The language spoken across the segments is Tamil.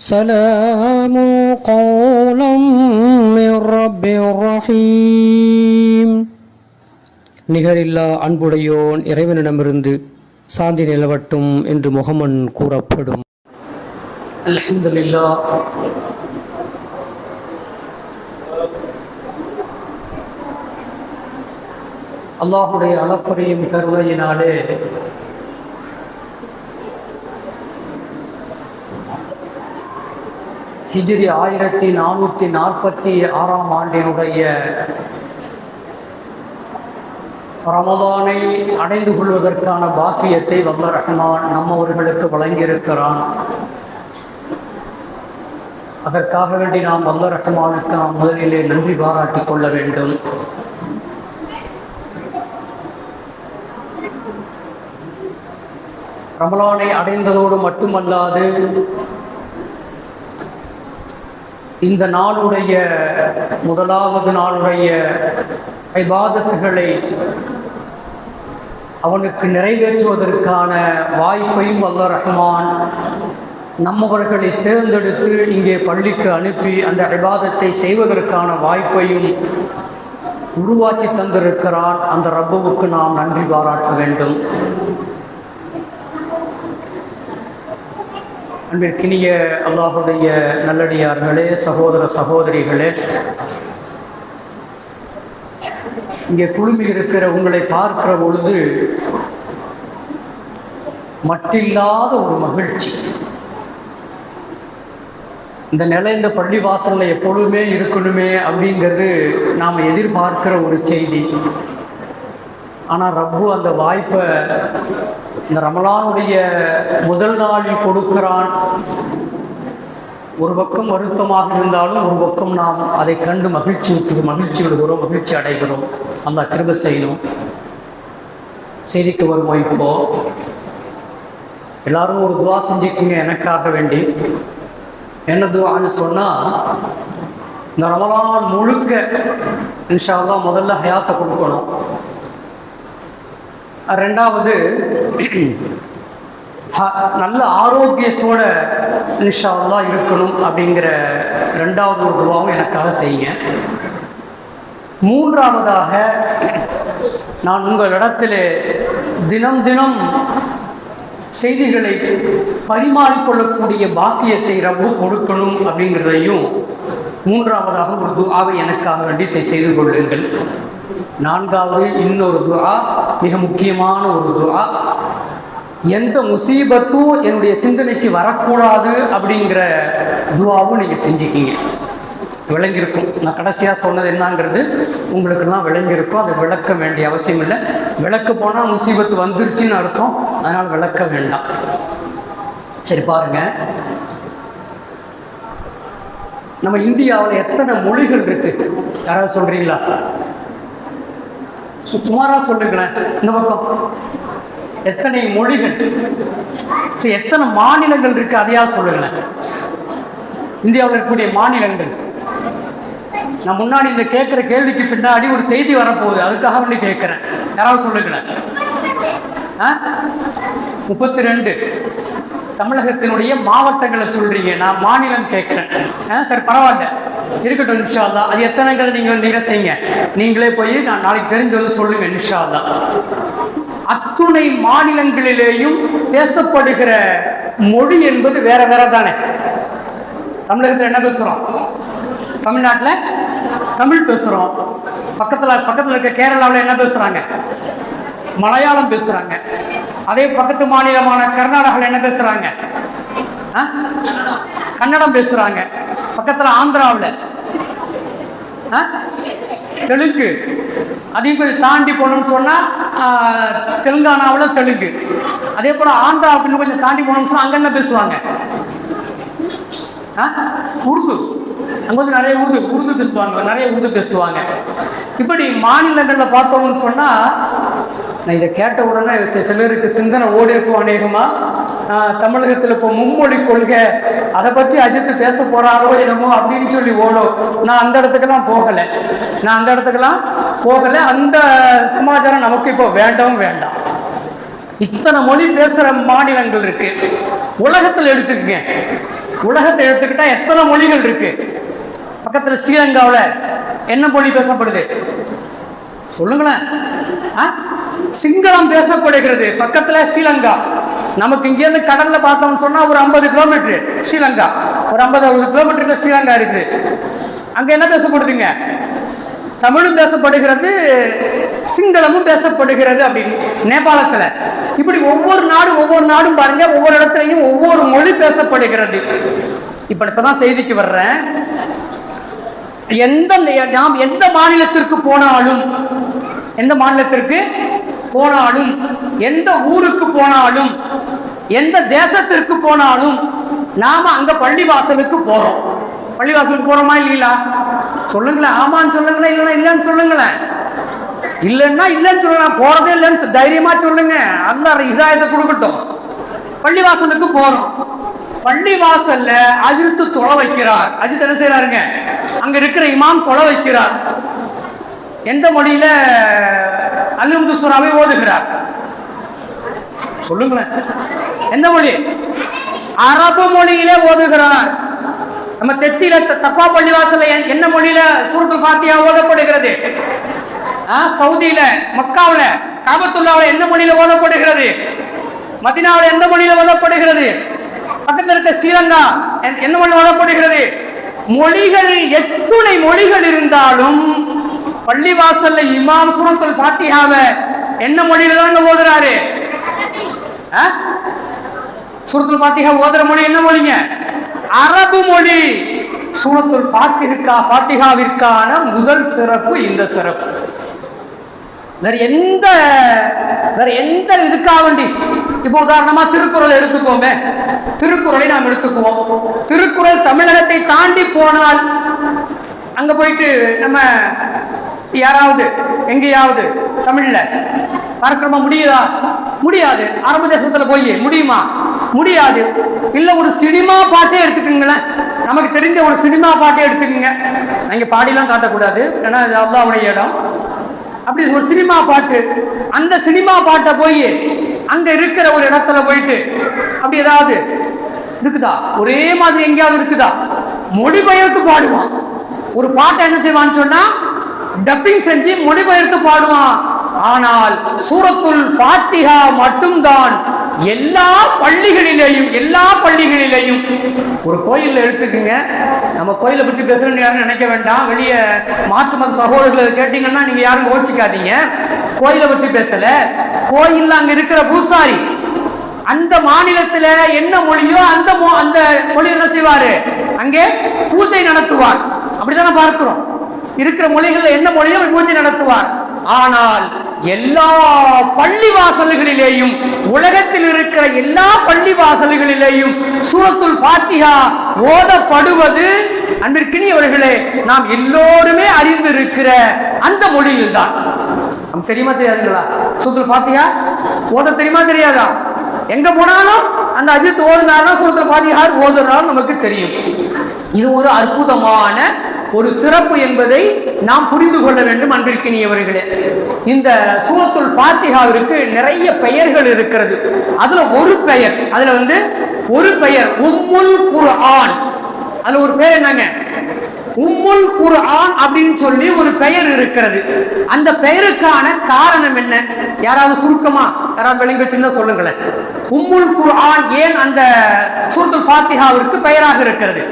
سلام قولا من رب رحيم நிகரில்லா அன்புடையோன் இறைவனிடமிருந்து சாந்தி நிலவட்டும் என்று முகமன் கூறப்படும் அல்ஹம்துலில்லா அல்லாஹுடைய அளப்பரியும் கருணையினாலே ஹிஜ்ரி ஆயிரத்தி நானூற்றி நாற்பத்தி ஆறாம் ஆண்டினுடைய ரமதானை அடைந்து கொள்வதற்கான பாக்கியத்தை வல்ல ரஹ்மான் நம்மவர்களுக்கு வழங்கியிருக்கிறான். அதற்காக வேண்டி நாம் வல்ல ரஹ்மானுக்கு நாம் முதலிலே நன்றி பாராட்டிக் கொள்ள வேண்டும். ரமலானை அடைந்ததோடு மட்டுமல்லாது இந்த நாளுடைய முதலாவது நாளுடைய ஐபாதத்துகளை அவனுக்கு நிறைவேற்றுவதற்கான வாய்ப்பையும் வல்ல ரஹ்மான் நம்மவர்களை தேர்ந்தெடுத்து இங்கே பள்ளிக்கு அனுப்பி அந்த விவாதத்தை செய்வதற்கான வாய்ப்பையும் உருவாக்கி தந்திருக்கிறான். அந்த ரப்புவுக்கு நாம் நன்றி பாராட்ட வேண்டும். அன்பிற்கினிய அல்லாஹுடைய நல்லடியார்களே சகோதர சகோதரிகளே இங்கே குழுமி இருக்கிற உங்களை பார்க்கிற பொழுது மட்டில்லாத ஒரு மகிழ்ச்சி. இந்த நிலை இந்த பள்ளி வாசலில் எப்பொழுதுமே இருக்கணுமே அப்படிங்கிறது நாம் எதிர்பார்க்கிற ஒரு செய்தி. ஆனால் ரப்பு அந்த வாய்ப்பை இந்த ரமலானுடைய முதல் நாளில் கொடுக்கிறான். ஒரு பக்கம் வருத்தமாக இருந்தாலும் ஒரு பக்கம் நாம் அதை கண்டு மகிழ்ச்சி விட்டு மகிழ்ச்சி விடுகிறோம் மகிழ்ச்சி அடைகிறோம். அந்த கிருப செய்யணும். செய்திக்கு வருவோம் இப்போ. எல்லாரும் ஒரு துவா செஞ்சுக்குங்க எனக்காக வேண்டி. என்ன துவான்னு சொன்னால் இந்த ரமலான் முழுக்க இன்ஷால்லாம் முதல்ல ஹயாத்தை கொடுக்கணும். ரெண்டாவது ஹ- நல்ல ஆரோக்கியத்தோட நிஷாவெல்லாம் இருக்கணும் அப்படிங்கிற ரெண்டாவது ஒரு துவாவும் எனக்காக செய்யுங்க. மூன்றாவதாக நான் உங்களிடத்தில் தினம் தினம் செய்திகளை பரிமாறிக்கொள்ளக்கூடிய பாக்கியத்தை ரப்பு கொடுக்கணும் அப்படிங்கிறதையும் மூன்றாவதாக ஒரு துவாவை எனக்காக வேண்டி செய்து கொள்ளுங்கள். நான்காவது இன்னொரு துஆ மிக முக்கியமான ஒரு துஆ. எந்த முசீபத்தும் என்னுடைய சிந்தனைக்கு வரக்கூடாது அப்படிங்கிற துவாவும் நீங்கள் செஞ்சுக்கிங்க. விளங்கியிருக்கும். நான் கடைசியாக சொன்னது என்னங்கிறது உங்களுக்கெல்லாம் விளங்கியிருக்கும். அதை விளக்க வேண்டிய அவசியம் இல்லை. விளக்க போனால் முசீபத்து வந்துருச்சுன்னு அர்த்தம். அதனால் விளக்க வேண்டாம். சரி பாருங்க. நம்ம இந்தியாவில் எத்தனை மொழிகள் இருக்கு? யாராவது சொல்றீங்களா? சுமாராக சுமாரா சொல்லுங்களேன் இந்த பக்கம். எத்தனை மொழிகள்? எத்தனை மாநிலங்கள் இருக்கு அதையா சொல்லுங்களேன். இந்தியாவில் இருக்கக்கூடிய மாநிலங்கள். நான் முன்னாடி இந்த கேட்குற கேள்விக்கு பின்னாடி ஒரு செய்தி வரப்போகுது. அதுக்காக வேண்டி கேட்குறேன் யாராவது சொல்லுங்களேன். முப்பத்தி ரெண்டு தமிழகத்தினுடைய மாவட்டங்களை சொல்றீங்க. நான் மாநிலம் கேட்குறேன் சரி பரவாயில்ல. இருக்கட்டும் இன்ஷா அது எத்தனைங்கிறத நீங்கள் நீங்க செய்யுங்க. நீங்களே போய் நான் நாளைக்கு தெரிஞ்சு வந்து சொல்லுங்க இன்ஷா அத்துணை மாநிலங்களிலேயும் பேசப்படுகிற மொழி என்பது வேற வேற தானே. தமிழகத்தில் என்ன பேசுறோம்? தமிழ்நாட்டில் தமிழ் பேசுறோம். பக்கத்துல பக்கத்துல இருக்க கேரளாவில் என்ன பேசுறாங்க? மலையாளம் பேசுறாங்க. அதே பக்கத்து மாநிலமான கர்நாடகாவில் என்ன பேசுறாங்க? கன்னடம் பேசுறாங்க. பக்கத்தில் ஆந்திராவில். ஆ? தெலுங்கு. அதையும் கொஞ்சம் தாண்டி போனோம்னு சொன்னால் தெலுங்கானாவில் தெலுங்கு. அதே போல் ஆந்திரா அப்படின்னு கொஞ்சம் தாண்டி போனோம்னு சொன்னால் அங்கே என்ன பேசுவாங்க? ஆ? உருது. அங்கே வந்து நிறைய உருது உருது பேசுவாங்க நிறைய உருது பேசுவாங்க. இப்படி மாநிலங்களில் பார்த்தோம்னு சொன்னால் நான் இதை கேட்ட உடனே சிலருக்கு சிந்தனை ஓடி இருக்கும் அநேகமாக தமிழகத்தில் இப்போ மும்மொழி கொள்கை அதை பற்றி அஜித் பேச போறாரோ என்னமோ அப்படின்னு சொல்லி ஓடும். நான் அந்த இடத்துக்கெல்லாம் போகலை. நான் அந்த இடத்துக்கெல்லாம் போகலை. அந்த சமாச்சாரம் நமக்கு இப்போ வேண்டவும் வேண்டாம். இத்தனை மொழி பேசுகிற மாநிலங்கள் இருக்கு. உலகத்தில் எடுத்துக்கங்க. உலகத்தை எடுத்துக்கிட்டா எத்தனை மொழிகள் இருக்கு? பக்கத்தில் ஸ்ரீலங்காவில் என்ன மொழி பேசப்படுது? சொல்லுங்களேன். ஆ? சிங்களம் பேசப்படுகிறது. பக்கத்துல ஸ்ரீலங்கா. நமக்கு இங்கேருந்து கடல்ல பார்த்தோம்னு சொன்னா ஒரு ஐம்பது கிலோமீட்டர் ஸ்ரீலங்கா. ஒரு ஐம்பது அறுபது கிலோமீட்டருக்கு ஸ்ரீலங்கா இருக்கு. அங்க என்ன பேசப்படுதுங்க? தமிழும் பேசப்படுகிறது சிங்களமும் பேசப்படுகிறது அப்படின்னு. நேபாளத்துல. இப்படி ஒவ்வொரு நாடும் ஒவ்வொரு நாடும் பாருங்க ஒவ்வொரு இடத்துலையும் ஒவ்வொரு மொழி பேசப்படுகிறது. இப்ப இப்பதான் செய்திக்கு வர்றேன். எந்த நாம் எந்த மாநிலத்திற்கு போனாலும் எந்த மாநிலத்திற்கு? போனாலும் எந்த ஊருக்கு போனாலும் எந்த தேசத்திற்கு போனாலும் நாம அங்க பள்ளிவாசலுக்கு போறோம். பள்ளிவாசலுக்கு போறோமா இல்லைங்களா? சொல்லுங்களேன். ஆமான்னு சொல்லுங்களேன் இல்லைன்னா இல்லைன்னு சொல்லுங்களேன். இல்லைன்னா இல்லைன்னு சொல்லலாம் போறதே இல்லைன்னு தைரியமா சொல்லுங்க. அந்த இதாயத்தை கொடுக்கட்டும். பள்ளிவாசலுக்கு போறோம். பள்ளிவாசல்ல அஜித்து தொலை வைக்கிறார். அஜித் என்ன செய்யறாருங்க அங்க இருக்கிற இமாம் தொலை வைக்கிறார். எந்த மொழியில அல்லுந்து சுறாவை ஓதுகிறார்? சொல்லுங்களேன். எந்த மொழி? அரபு மொழியிலே ஓதுகிறார். நம்ம தெத்தில த- தப்பா பள்ளிவாசல்ல என்ன மொழியில சூரத்துல் ஃபாத்தியா ஓதப்படுகிறது? ஆ, சவுதியில மக்காவில் காபத்துல்லாவுல என்ன மொழியில ஓதப்படுகிறது? மதினாவுல எந்த மொழியில ஓதப்படுகிறது? பக்கத்தில் இருக்க ஸ்ரீலங்கா என்ன மொழி ஓதப்படுகிறது? மொழிகள் எத்துணை மொழிகள் இருந்தாலும் பள்ளிவாசல்ல இமாம் சூரத்துல் ஃபாத்தியாவை என்ன மொழியில தான் ஓதுறாரு? ஆ? சூரத்துல் ஃபாத்திஹா ஓதுற மொழி என்ன மொழிங்க? அரபு மொழி. சூரத்துல் ஃபாத்திஹா ஃபாத்திஹாவிற்கான முதல் சிறப்பு இந்த சிறப்பு. வேற எந்த வேற எந்த இதுக்காக வேண்டி? இப்போ உதாரணமா திருக்குறள் எடுத்துக்கோமே. திருக்குறளை நாம் எடுத்துக்குவோம். திருக்குறள் தமிழகத்தை தாண்டி போனால் அங்க போயிட்டு நம்ம யாராவது எங்கேயாவது தமிழ்ல பார்க்கிறோமா முடியுதா? முடியாது. அரபு தேசத்துல போய் முடியுமா? முடியாது. இல்ல ஒரு சினிமா பாட்டே எடுத்துக்கோங்களேன். நமக்கு தெரிஞ்ச ஒரு சினிமா பாட்டே எடுத்துக்கோங்க. அங்க பாடிலாம் காட்டக்கூடாது. ஏன்னா இது அல்லாவுடைய இடம். அப்படி ஒரு சினிமா பாட்டு. அந்த சினிமா பாட்டை போய் அங்க இருக்கிற ஒரு இடத்துல போயிட்டு அப்படி ஏதாவது இருக்குதா? ஒரே மாதிரி எங்கேயாவது இருக்குதா? மொழிபெயர்த்து பாடுவான். ஒரு பாட்டை என்ன செய்வான்னு சொன்னா டப்பிங் செஞ்சு மொழிபெயர்த்து பாடுவான். ஆனால் சூரத்துல் ஃபாத்திஹா மட்டும்தான். எல்லா பள்ளிகளிலேயும் எல்லா பள்ளிகளிலேயும். ஒரு கோயிலில் எடுத்துக்கங்க. நம்ம கோயிலை பற்றி பேசுறேன்னு யாரும் நினைக்க வேண்டாம். வெளியே மாற்று மத சகோதரர்களை கேட்டீங்கன்னா நீங்க யாரும் கோச்சிக்காதீங்க கோயிலை பற்றி பேசல. கோயிலில் அங்க இருக்கிற பூசாரி அந்த மாநிலத்துல என்ன மொழியோ அந்த அந்த மொழி என்ன செய்வாரு. அங்கே பூஜை நடத்துவார். அப்படித்தானே பார்க்கிறோம். இருக்கிற மொழிகள் என்ன மொழியோ பூஜை நடத்துவார். ஆனால் எல்லா பள்ளி வாசல்களிலேயும் உலகத்தில் இருக்கிற எல்லா பள்ளி வாசல்களிலேயும் சூரத்துல் ஃபாத்திஹா ஓதப்படுவது அன்பிற்கினியவர்களே நாம் எல்லோருமே அறிந்திருக்கிற அந்த மொழியில்தான். நமக்கு தெரியுமா தெரியாதுங்களா? சூரத்துல் பாத்தியா ஓத தெரியுமா தெரியாதா? எங்க போனாலும் அந்த அஜித் ஓதுனாலும் சூரத்துல் ஃபாத்திஹா ஓதுனாலும் நமக்கு தெரியும். இது ஒரு அற்புதமான ஒரு சிறப்பு என்பதை நாம் புரிந்து கொள்ள வேண்டும் அன்பிற்கினியவர்களே. இந்த சூரத்துல் பாத்திகாவிற்கு நிறைய பெயர்கள் இருக்கிறது. அதுல ஒரு பெயர் அதுல வந்து ஒரு பெயர் உம்முல் குர்ஆன். அதுல ஒரு பேர் என்னங்க? உம்முல் குர்ஆன் அப்படின்னு சொல்லி ஒரு பெயர் இருக்கிறது. அந்த பெயருக்கான காரணம் என்ன? யாராவது சுருக்கமா யாராவது விளங்க சின்ன சொல்லுங்களேன். உம்முல் குர்ஆன் ஏன் அந்த சூரத்துல் ஃபாத்திஹாவிற்கு பெயராக இருக்கிறது?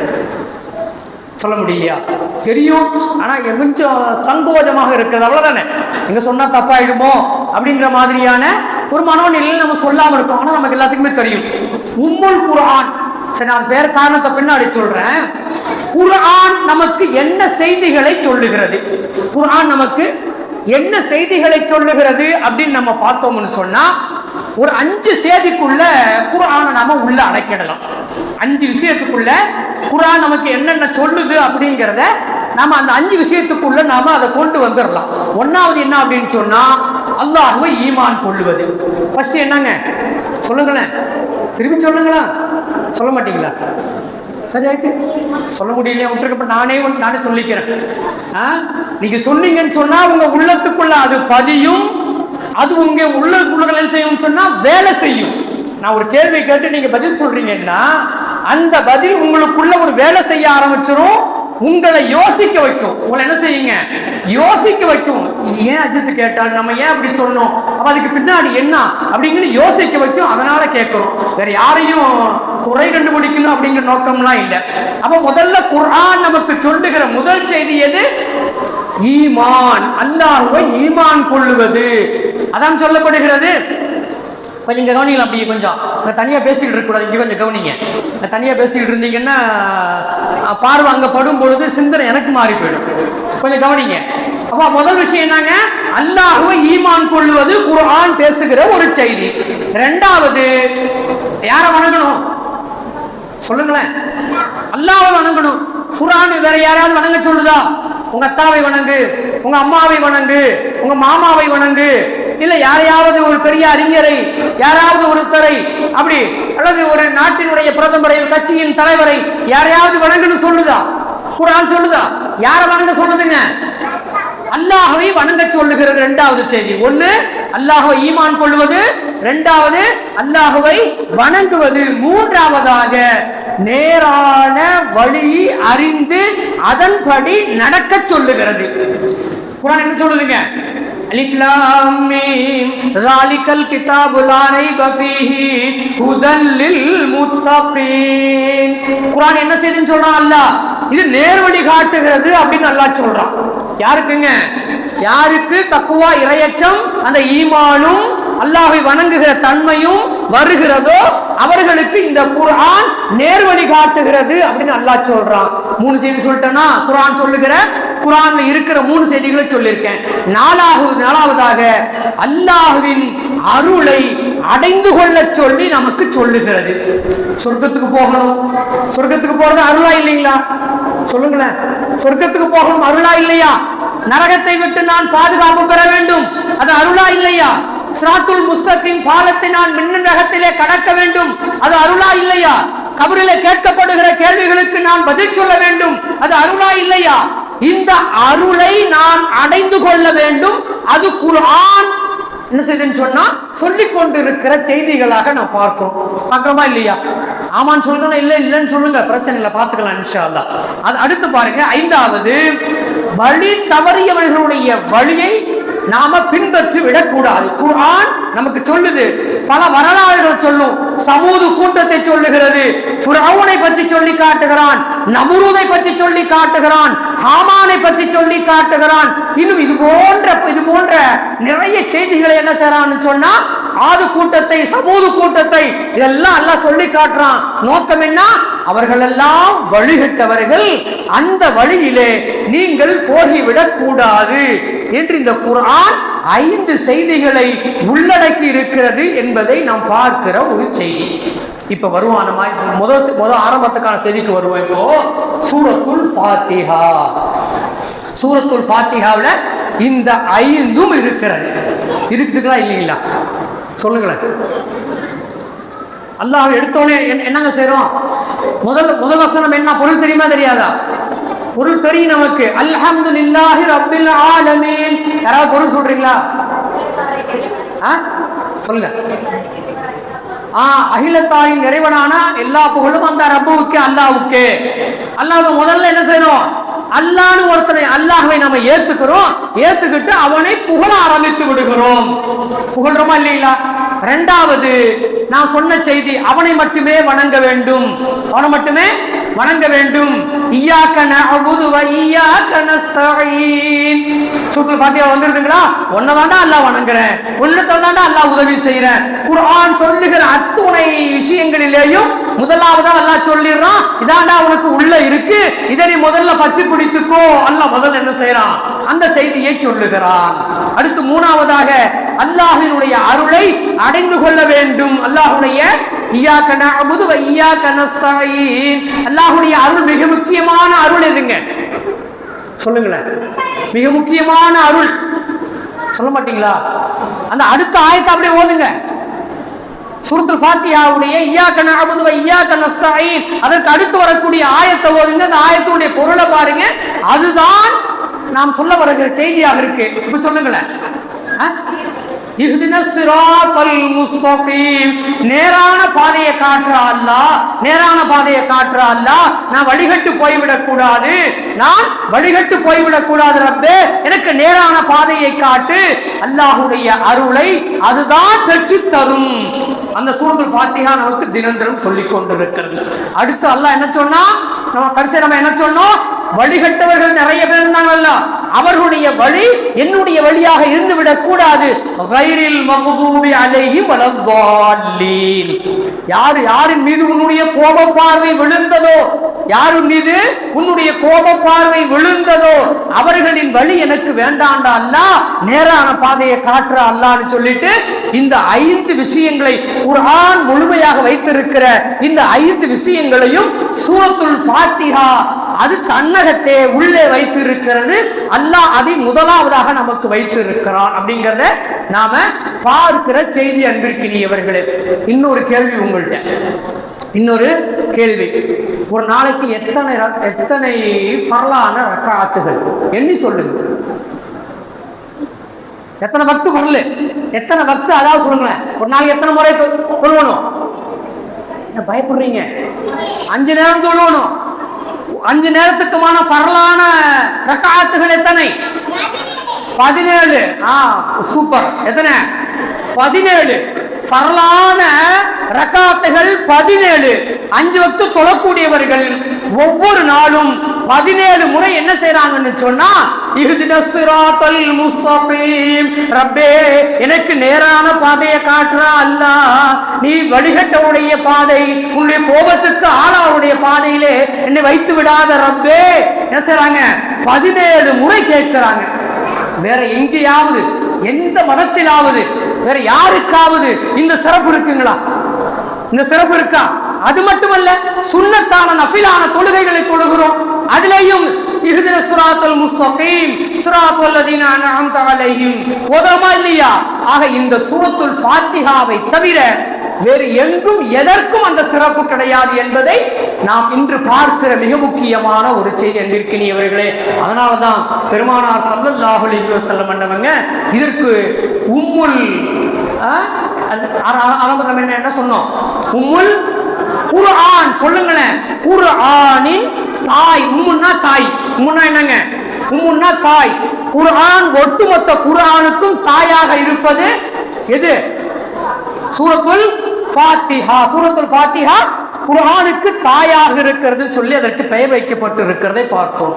சொல்ல முடியலையா? தெரியும். ஆனால் கொஞ்சம் சங்கோஜமாக இருக்கிறது. அவ்வளோதானே எங்க சொன்னால் தப்பாயிடுமோ? அப்படிங்கிற மாதிரியான ஒரு மனோநிலையில் நம்ம சொல்லாமல் இருக்கோம். ஆனால் நமக்கு எல்லாத்துக்குமே தெரியும். உம்முல் குரான் சரி நான் வேற காரணத்தை பின்னாடி சொல்றேன். குரான் நமக்கு என்ன செய்திகளை சொல்லுகிறது? குரான் நமக்கு என்ன செய்திகளை சொல்லுகிறது அப்படின்னு நம்ம பார்த்தோம்னு சொன்னா ஒரு அஞ்சு செய்திக்குள்ள குரானை நாம உள்ள அடக்கிடலாம். அஞ்சு விஷயத்துக்குள்ள குரான் நமக்கு என்னென்ன சொல்லுது அப்படிங்கிறத நாம அந்த அஞ்சு விஷயத்துக்குள்ள நாம அதை கொண்டு வந்துடலாம். ஒன்னாவது என்ன அப்படின்னு சொன்னா அல்லாஹ்வை ஈமான் கொள்ளுவது. ஃபர்ஸ்ட் என்னங்க? சொல்லுங்களேன். திரும்பி சொல்லுங்களா சொல்ல மாட்டீங்களா? சரியாயிட்டு. சொல்ல முடியலையா? விட்டுருக்கப்ப நானே வந்து நானே சொல்லிக்கிறேன். ஆ? நீங்க சொன்னீங்கன்னு சொன்னா உங்க உள்ளத்துக்குள்ள அது பதியும் அது உங்க உள்ளதுக்குள்ள என்ன செய்யும் சொன்னா வேலை செய்யும். நான் ஒரு கேள்வி கேட்டு நீங்க பதில் சொல்றீங்கன்னா அந்த பதில் உங்களுக்குள்ள ஒரு வேலை செய்ய ஆரம்பிச்சிடும் உங்களை யோசிக்க வைக்கும். உங்களை என்ன செய்யுங்க? யோசிக்க வைக்கும். ஏன் அஜித் கேட்டால் நம்ம ஏன் அப்படி சொல்லணும் அப்ப அதுக்கு பின்னாடி என்ன? அப்படிங்கன்னு யோசிக்க வைக்கும். அதனால கேட்கிறோம். வேற யாரையும் குறை கண்டுபிடிக்கணும் அப்படிங்கிற நோக்கம்லாம் இல்லை. அப்ப முதல்ல குரான் நமக்கு சொல்லுகிற முதல் செய்தி எது? ஈமான். அல்லாஹுவை ஈமான் கொள்ளுவது. அதான் சொல்லப்படுகிறது. கொஞ்சம் இங்கே கவனிக்கலாம் அப்படி கொஞ்சம். இங்க தனியாக பேசிக்கிட்டு இருக்கக்கூடாது இங்கே கொஞ்சம் கவனிங்க. இங்க தனியாக பேசிக்கிட்டு இருந்தீங்கன்னா பார்வை அங்கே படும் பொழுது சிந்தனை எனக்கு மாறி போயிடும். கொஞ்சம் கவனிங்க. அப்போ முதல் விஷயம் என்னங்க? அல்லாஹ்வை ஈமான் கொள்ளுவது குரான் பேசுகிற ஒரு செய்தி. ரெண்டாவது யாரை வணங்கணும்? சொல்லுங்களேன். அல்லாவை வணங்கணும். குரான் வேற யாராவது வணங்க சொல்லுதா? உங்க அத்தாவை வணங்கு உங்க அம்மாவை வணங்கு உங்க மாமாவை வணங்கு. இல்ல யாரையாவது ஒரு பெரிய அறிஞரை யாராவது ஒருத்தரை அப்படி அல்லது ஒரு நாட்டினுடைய பிரதமரை கட்சியின் தலைவரை யாரையாவது வணங்குன்னு சொல்லுதா? குரான் சொல்லுதா? யாரை வணங்க சொல்லுதுங்க? அல்லாஹவை வணங்க சொல்லுகிறது இரண்டாவது செய்தி. ஒன்னு அல்லாஹுவை ஈமான் கொள்வது. இரண்டாவது அல்லாஹுவை வணங்குவது. மூன்றாவதாக நேரான வழி அறிந்து அதன்படி நடக்க சொல்லுகிறது. குரான் என்ன சொல்லுதுங்க? அலிஃப் லாம் மீம் ذَلِكَ الْكِتَابُ لَا رَيْبَ فِيهِ هُدًى لِّلْمُتَّقِينَ குர்ஆன் என்ன செய்யுதுன்னு சொல்றான் அல்லாஹ் இது நேர்வழி காட்டுகிறது அப்படின்னு அல்லாஹ் சொல்றான் யாருக்குங்க யாருக்கு தக்குவா இரையச்சம் அந்த ஈமானும் அல்லாஹ்வை வணங்குகிற தன்மையும் வருகிறதோ அவர்களுக்கு இந்த குர்ஆன் நேர்வழி காட்டுகிறது அப்படின்னு அல்லாஹ் சொல்றான் மூணு செய்தி சொல்லிட்டேன்னா குர்ஆன் சொல்லுகிற குரான் இருக்கிற மூணு செய்திகளை சொல்லியிருக்கேன். நாலாவது நாலாவதாக அல்லாஹுவின் அருளை அடைந்து கொள்ள சொல்லி நமக்கு சொல்லுகிறது. சொர்க்கத்துக்கு போகணும். சொர்க்கத்துக்கு போறது அருளா இல்லைங்களா? சொல்லுங்களேன். சொர்க்கத்துக்கு போகணும் அருளா இல்லையா? நரகத்தை விட்டு நான் பாதுகாப்பு பெற வேண்டும். அது அருளா இல்லையா? சிராத்துல் முஸ்தத்தின் பாலத்தை நான் மின்னகத்திலே கடக்க வேண்டும். அது அருளா இல்லையா? கபரிலே கேட்கப்படுகிற கேள்விகளுக்கு நான் பதில் சொல்ல வேண்டும். அது அருளா இல்லையா? இந்த அருளை நான் அடைந்து கொள்ள வேண்டும். அது குரான் என்ன செய்யுதுன்னு சொன்னா சொல்லிக் கொண்டிருக்கிற செய்திகளாக நான் பார்க்கிறோம். பார்க்கிறோமா இல்லையா? ஆமான்னு சொல்லணும் இல்ல இல்லைன்னு சொல்லுங்க. பிரச்சனை இல்லை பார்த்துக்கலாம் இன்ஷா அது அடுத்து பாருங்க ஐந்தாவது வழி தவறியவர்களுடைய வழியை நாம பின்பற்றி விடக்கூடாது. குரான் நமக்கு சொல்லுது. பல வரலாறுகள் சொல்லும். சமூது கூட்டத்தை சொல்லுகிறது. புரவுனை பற்றி சொல்லி காட்டுகிறான். நமுருதை பற்றி சொல்லி காட்டுகிறான். ஹாமானை பற்றி சொல்லி காட்டுகிறான். இன்னும் இது போன்ற இது போன்ற நிறைய செய்திகளை என்ன செய்யறான்னு சொன்னா ஆது கூட்டத்தை சமூது கூட்டத்தை இதெல்லாம் எல்லாம் சொல்லி காட்டுறான். நோக்கம் என்ன? அவர்கள் எல்லாம் வழிகிட்டவர்கள். அந்த வழியிலே நீங்கள் போகிவிடக் கூடாது என்று இந்த குரான் ஐந்து செய்திகளை உள்ளடக்கி இருக்கிறது என்பதை நாம் பார்க்கிற ஒரு செய்தி. இப்ப வருவானமா முதல் முதல் ஆரம்பத்துக்கான செய்திக்கு வருவோம் இப்போ. சூரத்துல் ஃபாத்திஹா. சூரத்துல் ஃபாத்திஹாவுல இந்த ஐந்தும் இருக்கிறது. இருக்குதுங்களா இல்லைங்களா? சொல்லுங்களேன் அல்லாஹ் எடுத்தோடனே என்ன- என்னங்க செய்யறோம் முதல் முதல் வசனம் என்ன? பொருள் தெரியுமா தெரியாதா? பொருள் தெரியும் நமக்கு. அல்ஹம்துலில்லாஹி ரப்பில் ஆலமீன். யாராவது பொருள் சொல்றீங்களா? ஆ? சொல்லுங்க. ஆ அகிலத்தாயின் நிறைவனான எல்லா புகழும் அந்த ரப்புவுக்கு அல்லாவுக்கு அல்லாஹ் முதல்ல என்ன செய்யணும்? அல்லான்னு ஒருத்தனை அல்லாஹவை நம்ம ஏத்துக்கிறோம் ஏத்துக்கிட்டு அவனை புகழ ஆரம்பித்து விடுகிறோம். புகழ்றோமா இல்லைங்களா? ரெண்டாவது நான் சொன்ன செய்தி அவனை மட்டுமே வணங்க வேண்டும். அவனை மட்டுமே வணங்க வேண்டும். இய்யாக்க நஅபுது வ இய்யாக்க நஸ்தஈன். பாத்தியா ஃபாத்திஹா வந்திருக்குங்களா? ஒன்னதாண்டா அல்லாஹ் வணங்குறேன். ஒன்னதாண்டா அல்லாஹ் உதவி செய்றேன். குர்ஆன் சொல்லுகிற அத்துணை விஷயங்களிலேயும் முதலாவதா அல்லாஹ் சொல்லிடுறான். இதாண்டா உனக்கு உள்ள இருக்கு. இதை நீ முதல்ல பச்சை பிடித்துக்கோ. அல்லாஹ் முதல்ல என்ன செய்யறான் அந்த செய்தியை சொல்லுகிறான். அடுத்து மூணாவதாக அல்லாஹினுடைய அருளை அடைந்து கொள்ள வேண்டும். அல்லாஹ்வுடைய அல்லாஹுடைய அருள் மிக முக்கியமான அருள் எதுங்க? சொல்லுங்களேன். மிக முக்கியமான அருள். சொல்ல மாட்டீங்களா? அந்த அடுத்த ஆயத்தை அப்படியே ஓதுங்க. சூரத்துல் ஃபாத்திஹாவுடைய இய்யாக்க அமுது வ இய்யாக்க நஸ்தஈன் அதற்கு அடுத்து வரக்கூடிய ஆயத்தை ஓதுங்க. அந்த ஆயத்துடைய பொருளை பாருங்க. அதுதான் நாம் சொல்ல வருகிற செய்தியாக இருக்கு. இப்ப சொல்லுங்களேன். நேரான பாதையை காட்டுற அல்லாஹ் நேரான பாதையை காட்டுற அல்லாஹ் நான் வழிகட்டு போய்விடக் கூடாது. நான் வழிகட்டு போய்விடக் கூடாது ரப்பே. எனக்கு நேரான பாதையை காட்டு. அல்லாஹுடைய அருளை அதுதான் பெற்று தரும். அந்த சூழல் பாத்திகா நமக்கு தினந்தரம் சொல்லிக் கொண்டிருக்கிறது. அடுத்து அல்லாஹ் என்ன சொன்னா? நம்ம கடைசி நம்ம என்ன சொன்னோம்? வழிகட்டவர்கள் நிறைய பேர் இருந்தாங்கல்ல. அவர்களுடைய வழி என்னுடைய வழியாக இருந்துவிடக் கூடாது. யார் யாரின் மீது உன்னுடைய கோப பார்வை விழுந்ததோ? யாரின் மீது உன்னுடைய கோப பார்வை விழுந்ததோ? அவர்களின் வழி எனக்கு வேண்டாண்டா அல்லா? நேரான பாதையை காட்டுற அல்லான்னு சொல்லிட்டு இந்த ஐந்து விஷயங்களை குரான் முழுமையாக வைத்திருக்கிற இந்த ஐந்து விஷயங்களையும் சூரத்துல் பாத்திகா அது தன்னகத்தே உள்ளே வைத்து இருக்கிறது அல்லாஹ் அதை முதலாவதாக நமக்கு வைத்து இருக்கிறான் அப்படிங்கிறத நாம பார்க்கிற செய்தி அன்பிற்கினியவர்களே இன்னொரு கேள்வி உங்கள்கிட்ட இன்னொரு கேள்வி. ஒரு நாளைக்கு எத்தனை எத்தனை ஃபர்லான ரக்காத்துகள்? எண்ணி சொல்லுங்க. எத்தனை பக்து குரல் எத்தனை பக்து அதாவது சொல்லுங்களேன். ஒரு நாளைக்கு எத்தனை முறை கொள்ளணும் என்ன பயப்படுறீங்க? அஞ்சு நேரம் தொழுவணும். அஞ்சு நேரத்துக்குமான ஃபர்லான ரக்காத்துகள் எத்தனை? பதினேழு. ஆ சூப்பர். எத்தனை? பதினேழு. பரலான ரக்காத்துகள் பதினேழு. அஞ்சு வக்து தொழக்கூடியவர்கள். ஒவ்வொரு நாளும் பதினேழு முறை என்ன செய்யறாங்கன்னு சொன்னா இஹ்தின ரப்பே எனக்கு நேரான பாதையை காட்டுறா அல்லாஹ் நீ வழிகட்டவுடைய பாதை உன்னுடைய கோபத்துக்கு ஆளாவுடைய பாதையிலே என்னை வைத்து விடாத ரப்பே. என்ன செய்யறாங்க பதினேழு முறை கேட்கிறாங்க. வேற எங்கேயாவது எந்த மதத்திலாவது வேற யாருக்காவது இந்த சிறப்பு இருக்குங்களா? இந்த சிறப்பு இருக்கா? அது மட்டுமல்ல சுண்ணத்தான நஃபிலான தொழுகைகளை தொழுகிறோம். அதுலேயும் இஹ்தின சிராத்தல் முஸ்தகீம் சிராத்தல் லதீன அலைஹிம். ஓதமா இல்லையா ஆக இந்த சூரத்துல் ஃபாத்திஹாவை தவிர வேறு எங்கும் எதற்கும் அந்த சிறப்பு கிடையாது என்பதை நாம் இன்று பார்க்கிற மிக முக்கியமான ஒரு செய்தி அன்பிற்கினியவர்களே. அதனாலதான் பெருமானார் சல்லல்லாஹு செல்ல வஸல்லம் இதற்கு உம்முல் ஆ, நம்ம என்ன என்ன சொன்னோம்? உம்முல் குர்ஆன் சொல்லுங்களேன். குர்ஆனின் தாய் உம் உம்முன்னா தாய். உம்முன்னா என்னங்க? உம்முன்னா தாய். குரான் ஒட்டுமொத்த குரானுக்கும் தாயாக இருப்பது எது? சூரத்துல் ஃபாத்திஹா. சூரத்துல் ஃபாத்திஹா குரானுக்கு தாயாக இருக்கிறது சொல்லி அதற்கு பெயர் வைக்கப்பட்டு இருக்கிறதை பார்த்தோம்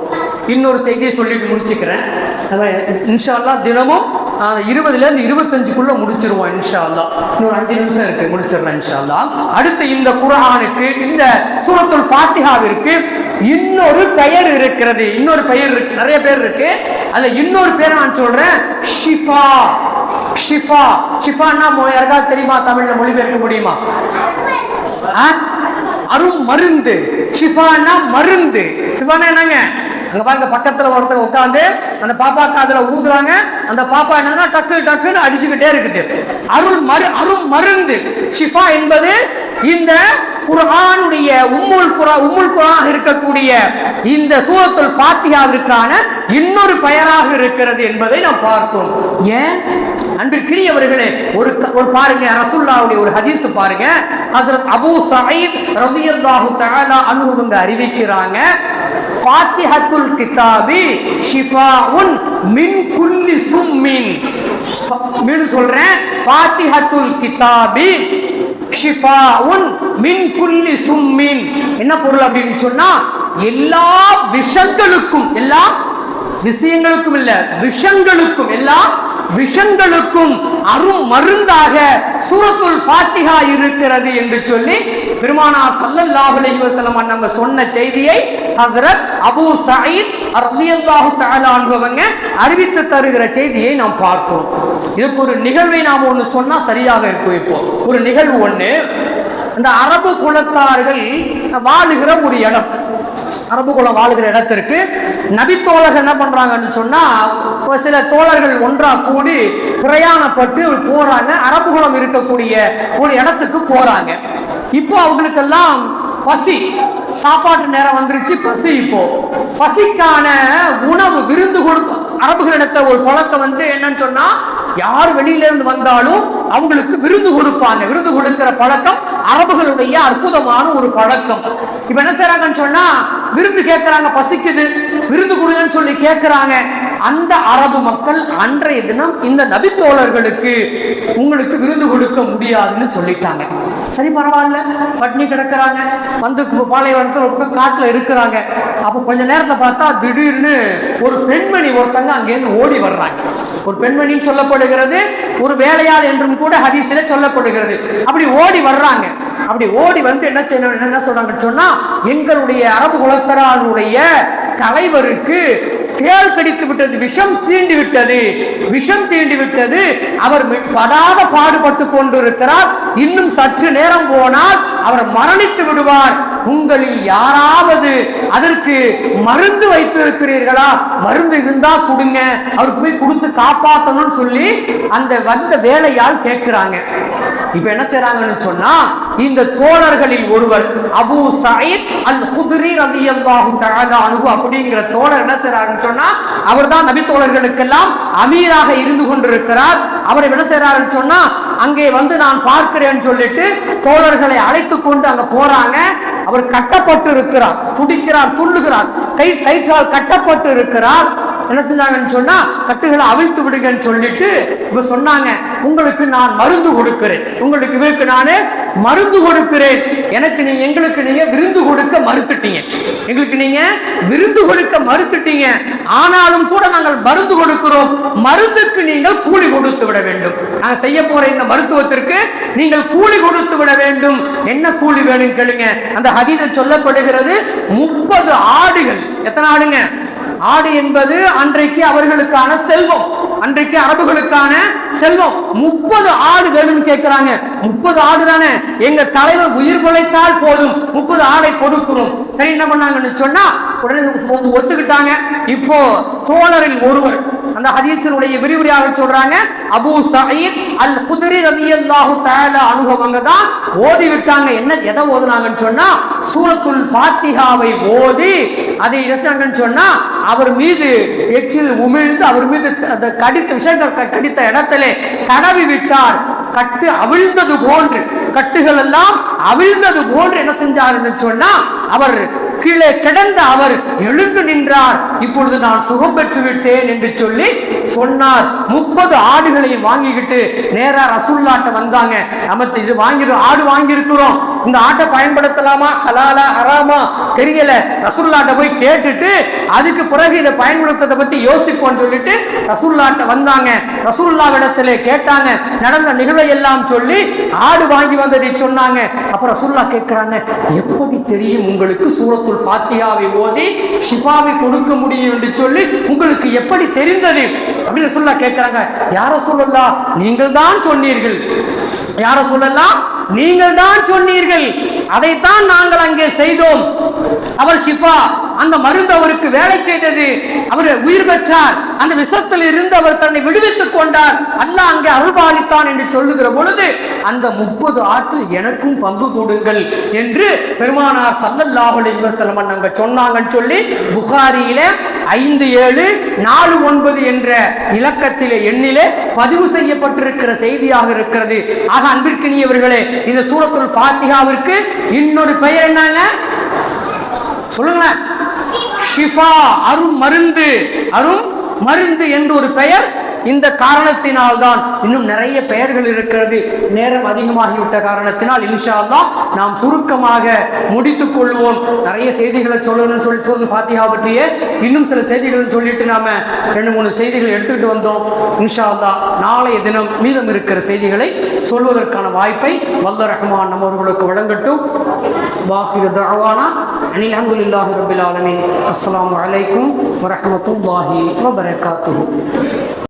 இன்னொரு செய்தியை சொல்லி முடிச்சுக்கிறேன். நம்ம இன்ஷா அல்லாஹ் தினமும் ஆஹ், இருபதுல இருந்து இருபத்தஞ்சுக்குள்ள முடிச்சிருவோம் இன்ஷா அல்லாஹ் இன்னொரு அஞ்சு நிமிஷம் இருக்கு முடிச்சிடலாம் இன்ஷா அல்லாஹ் அடுத்து இந்த குரானுக்கு இந்த சூரத்துல் ஃபாத்திஹாவிற்கு இன்னொரு பெயர் இருக்கிறது. இன்னொரு பெயர் இருக்கு. நிறைய பேர் இருக்கு. அதுல இன்னொரு பேர் நான் சொல்றேன். ஷிஃபா. ஷிஃபா. ஷிஃபான்னா யாருக்காவது தெரியுமா? தமிழ்ல மொழிபெயர்க்க முடியுமா? ஆ? அரும் மருந்து ஷிஃபான்னா மருந்து. சிவானா என்னங்க? அங்க பாருங்க பக்கத்துல ஒருத்தர் உட்காந்து அந்த பாப்பா காதுல ஊதுறாங்க. அந்த பாப்பா என்னன்னா டக்கு டக்குன்னு அடிச்சுக்கிட்டே இருக்குது. அருள் மரு அருள் மருந்து. ஷிஃபா என்பது இந்த குரானுடைய உம்முல் குரா உம்முல் குரான் இருக்கக்கூடிய இந்த சூரத்துல் ஃபாத்தியாவிற்கான இன்னொரு பெயராக இருக்கிறது என்பதை நாம் பார்த்தோம். ஏன்? அன்பிற்கினியவர்களே ஒரு ஒரு பாருங்க ரசுல்லாவுடைய ஒரு ஹதீஸ் பாருங்க. ஹசரத் அபூ சயீத் ரலியல்லாஹு தஆலா அன்ஹு அறிவிக்கிறாங்க ஃபாத்திஹத்துல் கிதாபி ஷிஃபாஉன் மின் குல்லி சும்மின். மீண்டும் சொல்றேன் ஃபாத்திஹத்துல் கிதாபி ஷிஃபாஉன் மின் குல்லி சும்மின். என்ன பொருள் அப்படின்னு சொன்னா எல்லா விஷங்களுக்கும் எல்லா விஷயங்களுக்கும் இல்ல விஷங்களுக்கும் எல்லா விஷங்களுக்கும் அரும் மருந்தாக சூரத்துல் பாத்திகா இருக்கிறது என்று சொல்லி பெருமானார் ஸல்லல்லாஹு அலைஹி வஸல்லம் அண்ணங்க சொன்ன செய்தியை ஹஸ்ரத் அபூ சயீத் ரலியல்லாஹு தஆலா அன்ஹுவங்க அறிவித்து தருகிற செய்தியை நாம் பார்த்தோம். இதுக்கு ஒரு நிகழ்வை நாம் ஒன்று சொன்னா சரியாக இருக்கும் இப்போ. ஒரு நிகழ்வு ஒன்று அந்த அரபு குலத்தார்கள் வாழுகிற ஒரு இடம். அரபு குலம் வாழுகிற இடத்திற்கு நபித்தோழர்கள் என்ன பண்றாங்கன்னு சொன்னா சில தோழர்கள் ஒன்றா கூடி பிரயாணப்பட்டு போறாங்க. அரபு குலம் இருக்கக்கூடிய ஒரு இடத்துக்கு போறாங்க. இப்போ அவங்களுக்கெல்லாம் பசி சாப்பாட்டு நேரம் வந்துருச்சு பசி இப்போ. பசிக்கான உணவு விருந்து கொடுக்கும் அரபுகளிடத்த ஒரு பழக்கம் வந்து என்னன்னு சொன்னா யார் வெளியில இருந்து வந்தாலும் அவங்களுக்கு விருந்து கொடுப்பாங்க. விருந்து கொடுக்கிற பழக்கம் அரபுகளுடைய அற்புதமான ஒரு பழக்கம். இப்ப என்ன செய்றாங்கன்னு சொன்னா விருந்து கேட்கறாங்க பசிக்குது. விருந்து கொடுங்கன்னு சொல்லி கேட்கறாங்க அந்த அரபு மக்கள் அன்றைய தினம் இந்த நபித்தோழர்களுக்கு உங்களுக்கு விருந்து கொடுக்க முடியாதுன்னு சொல்லிட்டாங்க. சரி பரவாயில்ல. பட்னி கிடக்குறாங்க. வந்து பாலைவனத்தில் ஒரு காட்டில் இருக்கிறாங்க. அப்போ கொஞ்ச நேரத்தில் பார்த்தா திடீர்னு ஒரு பெண்மணி ஒருத்தங்க அங்கேருந்து ஓடி வர்றாங்க. ஒரு பெண்மணின்னு சொல்லப்படுகிறது ஒரு வேலையாள் என்றும் கூட ஹரிசில சொல்லப்படுகிறது. அப்படி ஓடி வர்றாங்க. அப்படி ஓடி வந்து என்ன செய்யணும் என்ன சொல்றாங்கன்னு சொன்னா எங்களுடைய அரபு குலத்தராளுடைய தலைவருக்கு தேர் கடித்து விட்டது விஷம் தீண்டி விட்டது. விஷம் தீண்டி விட்டது. அவர் படாத பாடுபட்டு கொண்டிருக்கிறார். இன்னும் சற்று நேரம் போனால் அவர் மரணித்து விடுவார். உங்களில் யாராவது அதற்கு மருந்து வைத்திருக்கிறீர்களா? மருந்து இருந்தா கொடுங்க. அவருக்கு போய் கொடுத்து காப்பாற்றணும்னு சொல்லி அந்த வந்த வேலையால் கேட்கிறாங்க. இப்ப என்ன செய்றாங்கன்னு சொன்னா இந்த தோழர்களில் ஒருவர் அபு சயித் அல் குதிரி அலி அல்லாஹு அன்ஹு அப்படிங்கிற தோழர் என்ன செய்றாருன்னு சொன்னா அவர்தான் நபி தோழர்களுக்கெல்லாம் அமீராக இருந்து கொண்டிருக்கிறார். அவரை என்ன செய்றாருன்னு சொன்னா அங்கே வந்து நான் பார்க்கிறேன்னு சொல்லிட்டு தோழர்களை அழைத்து கொண்டு அங்க போறாங்க. அவர் கட்டப்பட்டு இருக்கிறார் துடிக்கிறார் துள்ளுகிறார். கை கயிற்றால் கட்டப்பட்டு இருக்கிறார் என்ன செஞ்சாங்கன்னு சொன்னா கட்டுகளை அவிழ்த்து விடுங்கன்னு சொல்லிட்டு இப்ப சொன்னாங்க உங்களுக்கு நான் மருந்து கொடுக்கிறேன். உங்களுக்கு இவருக்கு நான் மருந்து கொடுக்கிறேன். எனக்கு நீ எங்களுக்கு நீங்க விருந்து கொடுக்க மறுத்துட்டீங்க. எங்களுக்கு நீங்க விருந்து கொடுக்க மறுத்துட்டீங்க. ஆனாலும் கூட நாங்கள் மருந்து கொடுக்கிறோம். மருந்துக்கு நீங்கள் கூலி கொடுத்து விட வேண்டும். நாங்கள் செய்ய போற இந்த மருத்துவத்திற்கு நீங்கள் கூலி கொடுத்து விட வேண்டும். என்ன கூலி வேணும் கேளுங்க. அந்த ஹதீஸில் சொல்லப்படுகிறது முப்பது ஆடுகள். எத்தனை ஆடுங்க? ஆடு என்பது அன்றைக்கு அவர்களுக்கான செல்வம். அன்றைக்கு அரபுகளுக்கான செல்வம். முப்பது ஆடு வேணும்னு கேட்கிறாங்க முப்பது ஆடு தானே. எங்க தலைவர் உயிர் குலைத்தால் போதும். முப்பது ஆடை கொடுக்கிறோம். சரி என்ன பண்ணாங்கன்னு சொன்னா உடனே ஒத்துக்கிட்டாங்க. இப்போ தோழரில் ஒருவர் அந்த ஹதீசனுடைய விரிவுரையாக சொல்றாங்க அபு சயீத் அல் குதிரி ரலியல்லாஹு தஆலா அனுபவங்க தான் ஓதி விட்டாங்க. என்ன எதை ஓதுனாங்கன்னு சொன்னா சூரத்துல் ஃபாத்திகாவை ஓதி அதை சொன்னா அவர் மீது எச்சில் உமிழ்ந்து அவர் மீது அந்த கடித்த விஷயங்கள் கடித்த இடத்திலே தடவி விட்டார். கட்டு அவிழ்ந்தது போன்று. கட்டுகள் எல்லாம் அவிழ்ந்தது போன்று என்ன செஞ்சார் சொன்னா அவர் கீழே கிடந்த அவர் எழுந்து நின்றார். இப்பொழுது நான் சுகம் பெற்று விட்டேன் என்று சொல்லி சொன்னார். முப்பது ஆடுகளையும் வாங்கிக்கிட்டு நேரா ரசுல்லாட்ட வந்தாங்க. நம்ம இது வாங்கி ஆடு வாங்கியிருக்கிறோம். இந்த ஆட்டை பயன்படுத்தலாமா? ஹலாலா ஹராமா? தெரியல. ரசுல்லாட்ட போய் கேட்டுட்டு அதுக்கு பிறகு இதை பயன்படுத்துறதை பத்தி யோசிப்போம்னு சொல்லிட்டு ரசுல்லாட்ட வந்தாங்க. ரசூல்லாவிடத்திலே கேட்டாங்க. நடந்த நிகழ்வை எல்லாம் சொல்லி ஆடு வாங்கி வந்ததை சொன்னாங்க. அப்புறம் ரசுல்லா கேட்கிறாங்க எப்படி தெரியும் உங்களுக்கு சூரத்துல் ஃபாத்திகாவை ஓதி ஷிஃபாவை கொடுக்க முடியும் என்று சொல்லி உங்களுக்கு எப்படி தெரிந்தது? அப்படின்னு சொல்ல கேட்கிறாங்க. யார சொல்லலாம் நீங்கள் தான் சொன்னீர்கள். யார சொல்லலாம் நீங்கள் தான் சொன்னீர்கள். அதைத்தான் நாங்கள் அங்கே செய்தோம். அவர் ஷிஃபா அந்த மருந்து அவருக்கு வேலை செய்தது. அவர் உயிர் பெற்றார். அந்த விஷத்தில் இருந்து அவர் தன்னை விடுவித்துக் கொண்டார். அல்லாஹ் அங்கே அருள்பாலித்தான் என்று சொல்லுகிற பொழுது அந்த முப்பது ஆற்றில் எனக்கும் பங்கு கொடுங்கள் என்று பெருமானார் சல்லல்லாஹு அலைஹி அங்க சொன்னாங்கன்னு சொல்லி புகாரியில ஐந்து ஏழு நாலு ஒன்பது என்ற இலக்கத்திலே எண்ணிலே பதிவு செய்யப்பட்டிருக்கிற செய்தியாக இருக்கிறது. ஆக அன்பிற்கினியவர்களே இந்த சூரத்துல் ஃபாத்திஹாவிற்கு இன்னொரு பெயர் என்னங்க? சொல்லுங்களேன். ஷிஃபா. அரும் மருந்து அரும் மருந்து என்று ஒரு பெயர் இந்த காரணத்தினால் தான் இன்னும் நிறைய பெயர்கள் இருக்கிறது. நேரம் அதிகமாகிவிட்ட காரணத்தினால் இன்ஷா நாம் சுருக்கமாக முடித்துக் கொள்வோம். நிறைய செய்திகளை சொல்லணும்னு சொல்லி சொல்லி ஃபாத்திஹா பற்றிய. இன்னும் சில செய்திகளை சொல்லிட்டு நாம ரெண்டு மூணு செய்திகளை எடுத்துக்கிட்டு வந்தோம். இன்ஷா அல்லாஹ் நாளைய தினம் மீதம் இருக்கிற செய்திகளை சொல்வதற்கான வாய்ப்பை வல்ல ரஹ்மான் நம்மவர்களுக்கு வழங்கட்டும். வாஹிர தஅவானா அனில் அல்ஹம்துலில்லாஹி ரப்பில் ஆலமீன். அஸ்ஸலாமு அலைக்கும் வரஹ்மத்துல்லாஹி வபரகாத்துஹு.